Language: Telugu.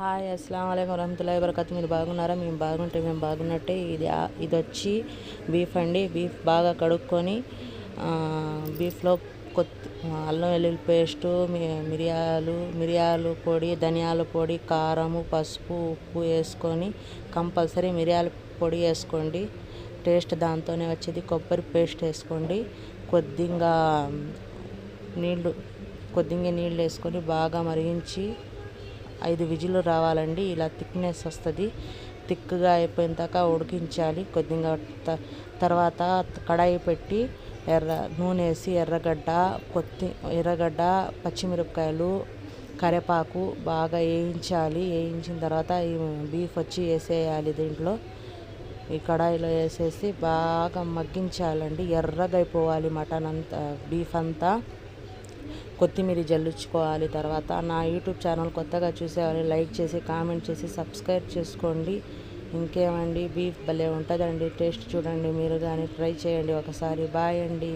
హాయ్ అస్సలం అయికం వరహతుల్లా వరకత్ మీరు బాగున్నారా? మేము బాగుంటే మేము బాగున్నట్టే. ఇది ఇది వచ్చి బీఫ్ అండి. బీఫ్ బాగా కడుక్కొని బీఫ్లో కొత్తి అల్లం వెల్లుల్లి పేస్టు మి- మిరియాలు మిరియాలు పొడి ధనియాల పొడి కారము పసుపు ఉప్పు వేసుకొని కంపల్సరీ మిరియాల పొడి వేసుకోండి. టేస్ట్ దాంతోనే వచ్చేది. కొబ్బరి పేస్ట్ వేసుకోండి. కొద్దిగా నీళ్ళు కొద్దిగా నీళ్ళు వేసుకొని బాగా మరిగించి ఐదు విజిల్లు రావాలండి. ఇలా థిక్నెస్ వస్తుంది. థిక్గా అయిపోయిన దాకా ఉడికించాలి. కొద్దిగా త- తర్వాత కడాయి పెట్టి ఎర్ర నూనె వేసి ఎర్రగడ్డ కొత్తి ఎర్రగడ్డ పచ్చిమిరపకాయలు కరివేపాకు బాగా వేయించాలి. వేయించిన తర్వాత ఈ బీఫ్ వచ్చి వేసేయాలి దీంట్లో. ఈ కడాయిలో వేసేసి బాగా మగ్గించాలండి. ఎర్రగా అయిపోవాలి మటన్ అంతా బీఫ్ అంతా. కొత్తిమీర జల్లుచుకోవాలి. తర్వాత నా యూట్యూబ్ ఛానల్ కొత్తగా చూసేవాళ్ళు లైక్ చేసి కామెంట్ చేసి సబ్స్క్రైబ్ చేసుకోండి. ఇంకేమండి? బీఫ్ భలే ఉంటుందండి. టేస్ట్ చూడండి మీరు కానీ ట్రై చేయండి ఒకసారి. బాయ్ అండి.